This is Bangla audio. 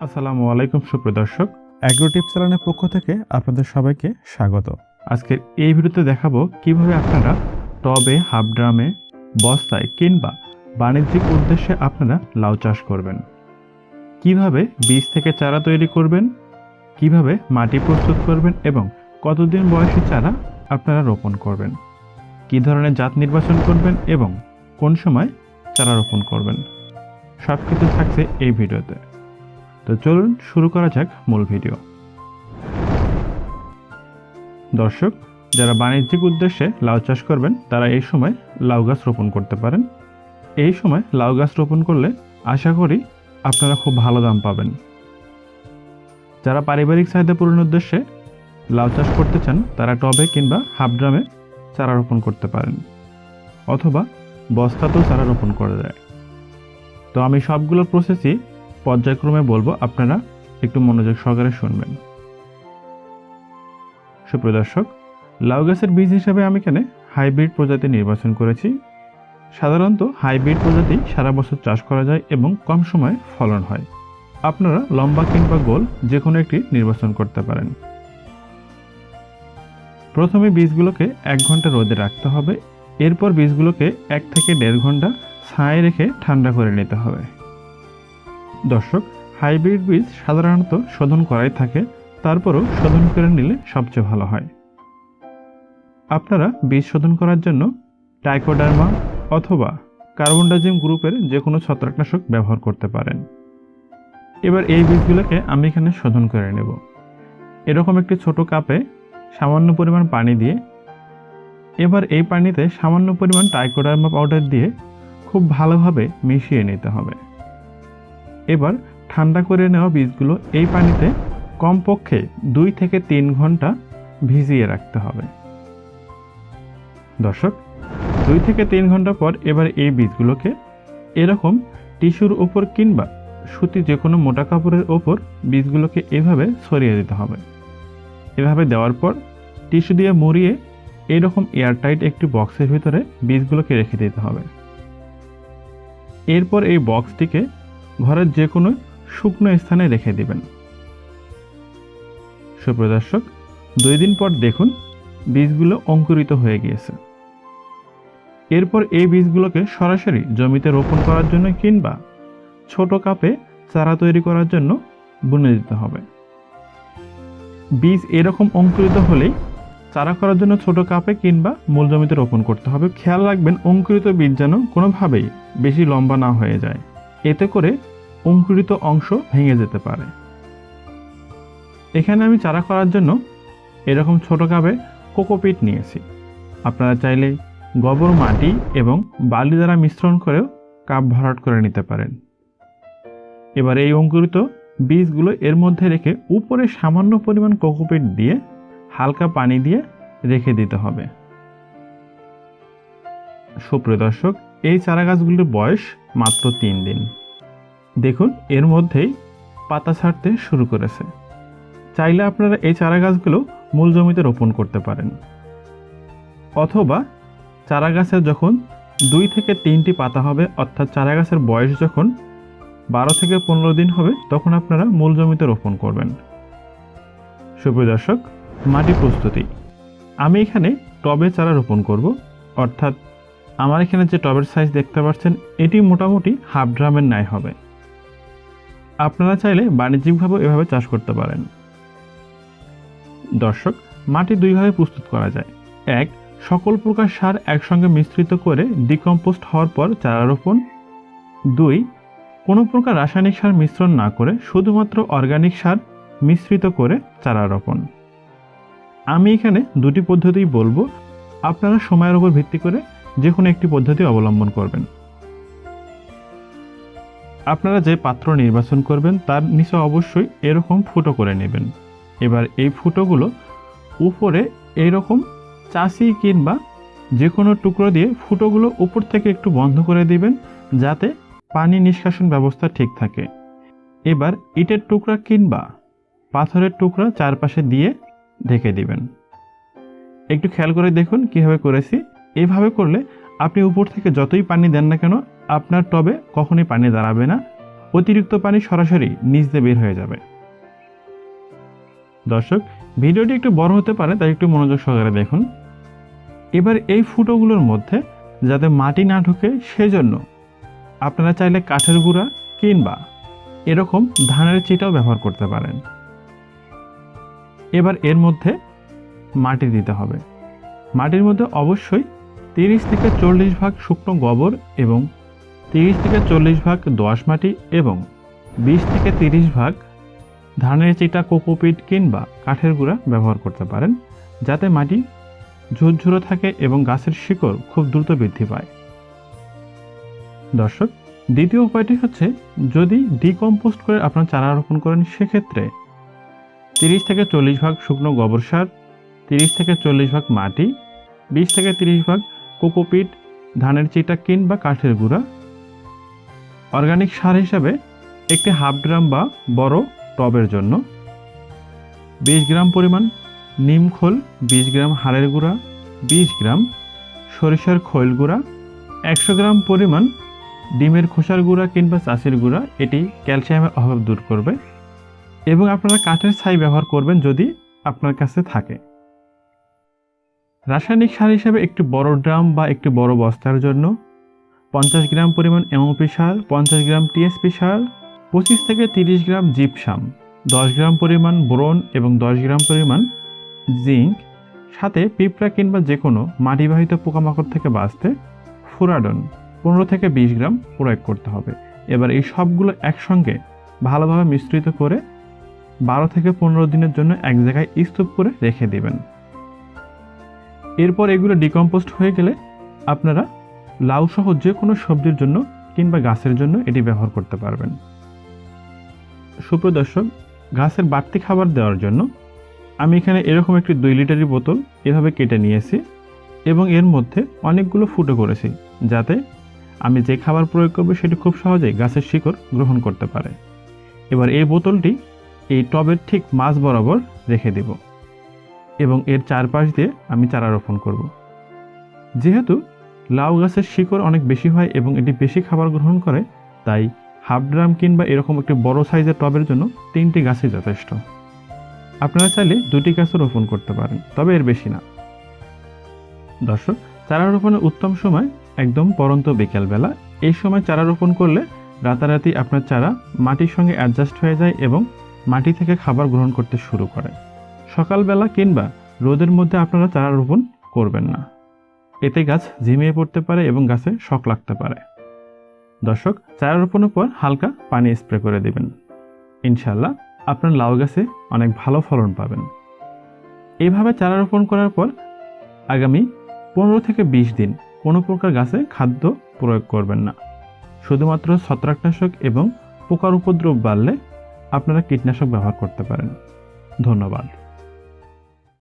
আসসালামু আলাইকুম সুপ্রদর্শক অ্যাগ্রো টিপস চ্যানেলের পক্ষ থেকে আপনাদের সবাইকে স্বাগত। আজকের এই ভিডিওতে দেখাবো কীভাবে আপনারা টবে হাফ ড্রামে বস্তায় কিংবা বাণিজ্যিক উদ্দেশ্যে আপনারা লাউ চাষ করবেন। কীভাবে বীজ থেকে চারা তৈরি করবেন, কীভাবে মাটি প্রস্তুত করবেন এবং কতদিন বয়সী চারা আপনারা রোপণ করবেন, কী ধরনের জাত নির্বাচন করবেন এবং কোন সময় চারা রোপণ করবেন সব কিছু থাকছে এই ভিডিওতে। তো চলুন শুরু করা যাক মূল ভিডিও। দর্শক, যারা বাণিজ্যিক উদ্দেশ্যে লাউ চাষ করবেন, তারা এই সময় লাউ গাছ রোপণ করতে পারেন। এই সময় লাউ গাছ রোপণ করলে আশা করি আপনারা খুব ভালো দাম পাবেন। যারা পারিবারিক চাহিদা পূরণের উদ্দেশ্যে লাউ চাষ করতে চান, তারা টবে কিংবা হাফ ড্রামে চারা রোপণ করতে পারেন, অথবা বস্তাতেও চারা রোপণ করা যায়। তো আমি সবগুলো প্রসেসই পর্যায়ক্রমে বলব, আপনারা একটু মনোযোগ সহকারে শুনবেন। সুপ্রদর্শক লাউ গাছের বীজ হিসাবে আমি এখানে হাইব্রিড প্রজাতি নির্বাচন করেছি। সাধারণত হাইব্রিড প্রজাতি সারা বছর চাষ করা যায় এবং কম সময়ে ফলন হয়। আপনারা লম্বা কিংবা গোল যে কোনো একটি নির্বাচন করতে পারেন। প্রথমে বীজগুলোকে এক ঘণ্টা রোদে রাখতে হবে। এরপর বীজগুলোকে এক থেকে দেড় ঘণ্টা ছায়ে রেখে ঠান্ডা করে নিতে হবে। দর্শক, হাইব্রিড বীজ সাধারণত শোধন করাই থাকে, তারপরও শোধন করে নিলে সবচেয়ে ভালো হয়। আপনারা বীজ শোধন করার জন্য টাইকোডার্মা অথবা কার্বনডাজিম গ্রুপের যে কোনো ছত্রাকনাশক ব্যবহার করতে পারেন। এবার এই বীজগুলোকে আমি এখানে শোধন করে নেব। এরকম একটি ছোট কাপে সামান্য পরিমাণ পানি দিয়ে, এবার এই পানিতে সামান্য পরিমাণ টাইকোডার্মা পাউডার দিয়ে খুব ভালোভাবে মিশিয়ে নিতে হবে। এবার ঠান্ডা করে নেওয়া বীজগুলো এই পানিতে কমপক্ষে দুই থেকে তিন ঘণ্টা ভিজিয়ে রাখতে হবে। দর্শক, দুই থেকে তিন ঘণ্টা পর এবার এই বীজগুলোকে এরকম টিস্যুর উপর কিংবা সুতি যে কোনো মোটা কাপড়ের ওপর বীজগুলোকে এভাবে ছড়িয়ে দিতে হবে। এভাবে দেওয়ার পর টিস্যু দিয়ে মুড়িয়ে এরকম এয়ারটাইট একটি বক্সের ভিতরে বীজগুলোকে রেখে দিতে হবে। এরপর এই বক্সটিকে ঘরের যে কোনো শুকনো স্থানে রেখে দিবেন। সুপ্রদর্শক দুই দিন পর দেখুন, বীজগুলো অঙ্কুরিত হয়ে গিয়েছে। এরপর এই বীজগুলোকে সরাসরি জমিতে রোপণ করার জন্য কিংবা ছোট কাপে চারা তৈরি করার জন্য বুনে দিতে হবে। বীজ এরকম অঙ্কুরিত হলেই চারা করার জন্য ছোট কাপে কিংবা মূল জমিতে রোপণ করতে হবে। খেয়াল রাখবেন, অঙ্কুরিত বীজ যেন কোনোভাবেই বেশি লম্বা না হয়ে যায়। এতে করে অঙ্কুরিত অংশ ভেঙে যেতে পারে। এখানে আমি চারা করার জন্য এরকম ছোট কাপে কোকোপিট নিয়েছি। আপনারা চাইলে গোবর, মাটি এবং বালি দ্বারা মিশ্রণ করেও কাপ ভরাট করে নিতে পারেন। এবার এই অঙ্কুরিত বীজগুলো এর মধ্যে রেখে উপরে সামান্য পরিমাণ কোকোপিট দিয়ে হালকা পানি দিয়ে রেখে দিতে হবে। সুপ্রিয় দর্শক, এই চারা গাছগুলির বয়স মাত্র তিন দিন। দেখুন, এর মধ্যেই পাতা ছাড়তে শুরু করেছে। চাইলে আপনারা এই চারা গাছগুলো মূল জমিতে রোপণ করতে পারেন। অথবা চারা গাছের যখন দুই থেকে তিনটি পাতা হবে, অর্থাৎ চারা গাছের বয়স যখন বারো থেকে পনেরো দিন হবে, তখন আপনারা মূল জমিতে রোপণ করবেন। সুপ্রিয় দর্শক, মাটি প্রস্তুতি। আমি এখানে টবে চারা রোপণ করব, অর্থাৎ আমার এখানে যে টবের সাইজ দেখতে পাচ্ছেন, এটি মোটামুটি হাফ ড্রামের ন্যায় হবে। আপনারা চাইলে বাণিজ্যিকভাবে এভাবে চাষ করতে পারেন। দর্শক, মাটি দুইভাবে প্রস্তুত করা যায়। এক, সকল প্রকার সার একসঙ্গে মিশ্রিত করে ডিকম্পোস্ট হওয়ার পর চারা রোপণ। দুই, কোনো প্রকার রাসায়নিক সার মিশ্রণ না করে শুধুমাত্র অর্গানিক সার মিশ্রিত করে চারা রোপণ। আমি এখানে দুটি পদ্ধতিই বলব। আপনারা সময়ের উপর ভিত্তি করে যে কোনো একটি পদ্ধতি অবলম্বন করবেন। আপনারা যে পাত্র নির্বাচন করবেন, তার নিচে অবশ্যই এরকম ফুটো করে নেবেন। এবার এই ফুটোগুলো উপরে এইরকম চাষি কিংবা যে কোনো টুকরো দিয়ে ফুটোগুলো উপর থেকে একটু বন্ধ করে দিবেন, যাতে পানি নিষ্কাশন ব্যবস্থা ঠিক থাকে। এবার ইটের টুকরা কিংবা পাথরের টুকরা চারপাশে দিয়ে ঢেকে দিবেন। একটু খেয়াল করে দেখুন কীভাবে করেছি। এভাবে করলে আপনি উপর থেকে যতই পানি দেন না কেন, আপনার টবে কখনোই পানি দাঁড়াবে না। অতিরিক্ত পানি সরাসরি নিচ দিয়ে বের হয়ে যাবে। দর্শক, ভিডিওটি একটু বড় হতে পারে, তাই একটু মনোযোগ সহকারে দেখুন। এবার এই ফুটোগুলোর মধ্যে যাতে মাটি না ঢুকে, সেজন্য আপনারা চাইলে কাঠের গুঁড়া কিংবা এরকম ধানের চিটাও ব্যবহার করতে পারেন। এবার এর মধ্যে মাটি দিতে হবে। মাটির মধ্যে অবশ্যই তিরিশ থেকে চল্লিশ ভাগ শুকনো গোবর এবং তিরিশ থেকে চল্লিশ ভাগ দোআঁশ মাটি এবং বিশ থেকে তিরিশ ভাগ ধানের চিটা কোকোপিট কিংবা কাঠের গুঁড়া ব্যবহার করতে পারেন, যাতে মাটি ঝুরঝুরো থাকে এবং গাছের শিকড় খুব দ্রুত বৃদ্ধি পায়। দর্শক, দ্বিতীয় উপায়টি হচ্ছে যদি ডিকম্পোস্ট করে আপনার চারা রোপণ করেন, সেক্ষেত্রে তিরিশ থেকে চল্লিশ ভাগ শুকনো গোবর সার, তিরিশ থেকে চল্লিশ ভাগ মাটি, বিশ থেকে তিরিশ ভাগ কোকোপিট, ধানের চিটা কিন বা কাঠের গুঁড়া। অর্গানিক সার হিসাবে একটি হাফ গ্রাম বা বড় টবের জন্য। বিশ গ্রাম পরিমাণ নিম খোল, বিশ গ্রাম হাড়ের গুঁড়া, বিশ গ্রাম সরিষার খৈল গুঁড়া, একশো গ্রাম পরিমাণ ডিমের খোসার গুঁড়া কিংবা চাষের গুঁড়া, এটি ক্যালসিয়ামের অভাব দূর করবে এবং আপনারা কাঠের ছাই ব্যবহার করবেন যদি আপনার কাছে থাকে। রাসায়নিক সার হিসেবে একটি বড় ড্রাম বা একটি বড় বস্তার জন্য পঞ্চাশ গ্রাম পরিমাণ এমওপি সার, পঞ্চাশ গ্রাম টিএসপি সার, পঁচিশ থেকে তিরিশ গ্রাম জিপসাম, দশ গ্রাম পরিমাণ বোরন এবং দশ গ্রাম পরিমাণ জিঙ্ক, সাথে পিঁপড়া কিংবা যে কোনো মাটিবাহিত পোকামাকড় থেকে বাঁচতে ফুরাডন, পনেরো থেকে বিশ গ্রাম প্রয়োগ করতে হবে। এবার এই সবগুলো একসঙ্গে ভালোভাবে মিশ্রিত করে বারো থেকে পনেরো দিনের জন্য এক জায়গায় স্তূপ করে রেখে দেবেন। এরপর এগুলো ডিকম্পোস্ট হয়ে গেলে আপনারা লাউ সহ যে কোনো সবজির জন্য কিংবা গাছের জন্য এটি ব্যবহার করতে পারবেন। সুপ্রদর্শক গাছের বাড়তি খাবার দেওয়ার জন্য আমি এখানে এরকম একটি দুই লিটারের বোতল এভাবে কেটে নিয়েছি এবং এর মধ্যে অনেকগুলো ফুটো করেছি যাতে আমি যে খাবার প্রয়োগ করব সেটি খুব সহজেই গাছের শিকড় গ্রহণ করতে পারে। এবার এই বোতলটি এই টবের ঠিক মাঝ বরাবর রেখে দেব। এবং এর চারপাশ দিয়ে আমি চারা রোপণ করব। যেহেতু লাউ গাছের শিকড় অনেক বেশি হয় এবং এটি বেশি খাবার গ্রহণ করে, তাই হাফ ড্রাম কিংবা এরকম একটি বড় সাইজের টবের জন্য তিনটি গাছই যথেষ্ট। আপনারা চাইলে দুটি গাছও রোপণ করতে পারেন, তবে এর বেশি না। দর্শক, চারা রোপণের উত্তম সময় একদম পরন্ত বিকেলবেলা। এই সময় চারা রোপণ করলে রাতারাতি আপনার চারা মাটির সঙ্গে অ্যাডজাস্ট হয়ে যায় এবং মাটি থেকে খাবার গ্রহণ করতে শুরু করে। সকালবেলা কিংবা রোদের মধ্যে আপনারা চারা রোপণ করবেন না। এতে গাছ ঝিমিয়ে পড়তে পারে এবং গাছে শক লাগতে পারে। দর্শক, চারা রোপণের পর হালকা পানি স্প্রে করে দেবেন। ইনশাল্লাহ আপনার লাউ গাছে অনেক ভালো ফলন পাবেন। এইভাবে চারা রোপণ করার পর আগামী পনেরো থেকে বিশ দিন কোনো প্রকার গাছে খাদ্য প্রয়োগ করবেন না। শুধুমাত্র ছত্রাকনাশক এবং পোকার উপদ্রব বাড়লে আপনারা কীটনাশক ব্যবহার করতে পারেন। ধন্যবাদ।